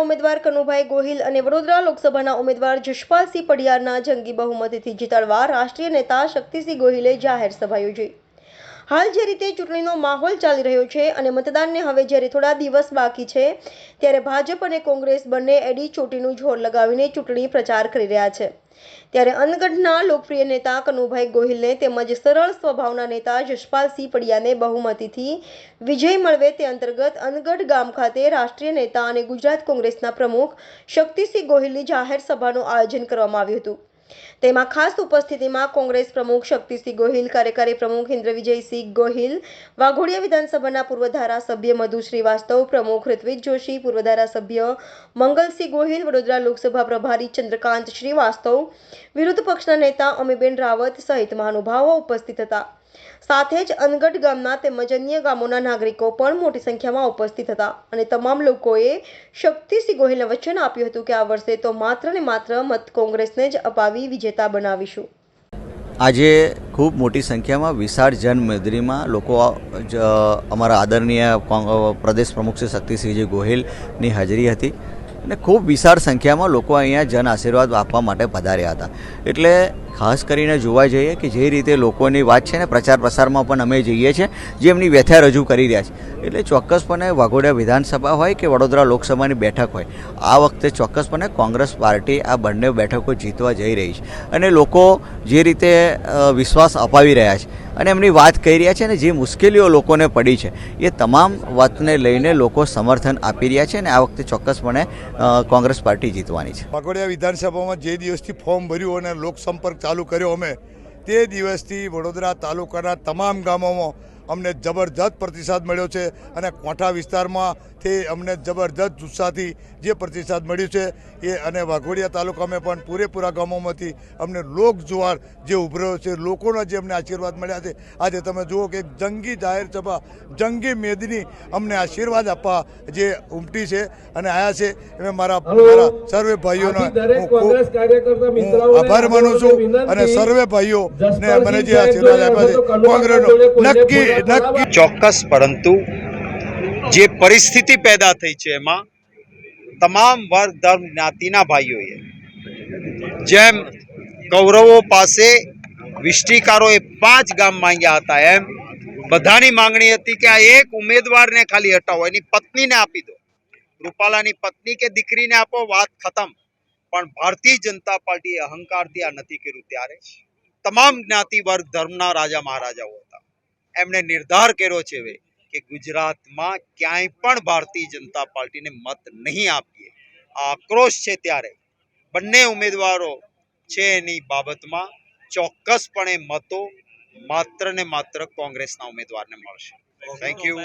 ઉમેદવાર કનુભાઈ ગોહિલ અને વડોદરા લોકસભાના ઉમેદવાર જશપાલસિંહ પડિયારના જંગી બહુમતીથી જીતાડવા રાષ્ટ્રીય નેતા શક્તિસિંહ ગોહિલે જાહેર સભા યોજી. હાલ જે રીતે ચૂંટણીનો માહોલ ચાલી રહ્યો છે અને મતદાનને હવે જ્યારે થોડા દિવસ બાકી છે, ત્યારે ભાજપ અને કોંગ્રેસ બંને એડી ચોટીનું જોર લગાવીને ચૂંટણી પ્રચાર કરી રહ્યા છે. ત્યારે અનગઢના લોકપ્રિય નેતા કનુભાઈ ગોહિલને તેમજ સરળ સ્વભાવના નેતા જશપાલસિંહ પડિયાને બહુમતીથી વિજય મળવે તે અંતર્ગત અનગઢ ગામ ખાતે રાષ્ટ્રીય નેતા અને ગુજરાત કોંગ્રેસના પ્રમુખ શક્તિસિંહ ગોહિલની જાહેર સભાનું આયોજન કરવામાં આવ્યું હતું. તેમાં ખાસ ઉપસ્થિતિમાં કોંગ્રેસ પ્રમુખ શક્તિસિંહ ગોહિલ, કાર્યકારી પ્રમુખ ઇન્દ્રવિજયસિંહ ગોહિલ, વાઘોડિયા વિધાનસભાના પૂર્વ ધારાસભ્ય મધુ શ્રીવાસ્તવ, પ્રમુખ ઋત્વિક જોશી, પૂર્વ ધારાસભ્ય મંગલસિંહ ગોહિલ, વડોદરા લોકસભા પ્રભારી ચંદ્રકાંત શ્રીવાસ્તવ વિરોધ પક્ષના નેતા અમીબેન રાવત સહિત મહાનુભાવો ઉપસ્થિત હતા. સાથે જ અનગઢ ગામના તેમજ અન્ય ગામોના નાગરિકો પણ મોટી સંખ્યામાં ઉપસ્થિત હતા અને તમામ લોકોએ શક્તિસિંહ ગોહિલને વચન આપ્યું હતું કે આ વર્ષે તો માત્ર ને માત્ર મત કોંગ્રેસને જ અપાવી વિજેતા બનાવીશું. આજે ખૂબ મોટી સંખ્યામાં વિશાળ જનમેદરીમાં લોકો જ અમારા આદરણીય પ્રદેશ પ્રમુખ શ્રી શક્તિસિંહજી ગોહિલની હાજરી હતી. અને ખૂબ વિશાળ સંખ્યામાં લોકો અહીંયા જન આશીર્વાદ આપવા માટે પધાર્યા હતા. એટલે ખાસ કરીને જોવા જઈએ કે જે રીતે લોકોની વાત છે ને પ્રચાર પ્રસારમાં પણ અમે જઈએ છીએ, જે એમની વ્યથા રજૂ કરી રહ્યા છે. એટલે ચોક્કસપણે વાઘોડિયા વિધાનસભા હોય કે વડોદરા લોકસભાની બેઠક હોય, આ વખતે ચોક્કસપણે કોંગ્રેસ પાર્ટી આ બંને બેઠકો જીતવા જઈ રહી છે. અને લોકો જે રીતે વિશ્વાસ અપાવી રહ્યા છે અને એમની વાત કહી રહ્યા છે ને જે મુશ્કેલીઓ લોકોને પડી છે, એ તમામ વાતને લઈને લોકો સમર્થન આપી રહ્યા છે અને આ વખતે ચોક્કસપણે કોંગ્રેસ પાર્ટી જીતવાની છે. વાઘોડિયા વિધાનસભામાં જે દિવસથી ફોર્મ ભર્યું અને લોકસંપર્ક ચાલુ કર્યો અમે, તે દિવસથી વડોદરા તાલુકાના તમામ ગામોમાં અમને જબરજસ્ત પ્રતિસાદ મળ્યો છે અને કોઠા વિસ્તારમાંથી અમને જબરજસ્ત જુસ્સાથી જે પ્રતિસાદ મળ્યો છે એ અને વાઘોડિયા તાલુકામાં પણ પૂરેપૂરા ગામોમાંથી અમને લોક જુવાર જે ઉભર્યો છે લોકોના જે અમને આશીર્વાદ મળ્યા છે આજે તમે જુઓ કે જંગી જાહેર સભા જંગી મેદની અમને આશીર્વાદ આપવા જે ઉમટી છે અને આયા છે. એ મારા મારા સર્વે ભાઈઓનો આભાર માનું છું અને સર્વે ભાઈઓ ને મને જે આશીર્વાદ આપ્યા છે કોંગ્રેસનો. નક્કી નક્કી ચોક્કસ, પરંતુ જે પરિસ્થિતિ પેદા થઈ છે એમાં તમામ વર્ગ ધર્મ જ્ઞાતિના ભાઈઓએ, જેમ કૌરવો પાસે વિષ્ટિકારોએ પાંચ ગામ માંગ્યા હતા, એમ બધાની માંગણી હતી કે આ એક ઉમેદવારને ખાલી હટાવો, એની પત્નીને આપી દો. રૂપાલાની પત્ની કે દીકરીને આપો, વાત ખતમ. પણ ભારતીય જનતા પાર્ટીએ અહંકારથી આ નથી કર્યું ત્યારે. તમામ જ્ઞાતિ વર્ગ ધર્મના રાજા મહારાજાઓ હતા. એમણે નિર્ધાર કર્યો છે હવે કે ગુજરાતમાં ક્યાંય પણ ભારતીય જનતા પાર્ટીને મત નહીં આપીએ. આ આક્રોશ છે ત્યારે. બંને ઉમેદવારો છે એની બાબતમાં ચોક્કસપણે મતો માત્ર ને માત્ર કોંગ્રેસના ઉમેદવારને મળશે. Thank you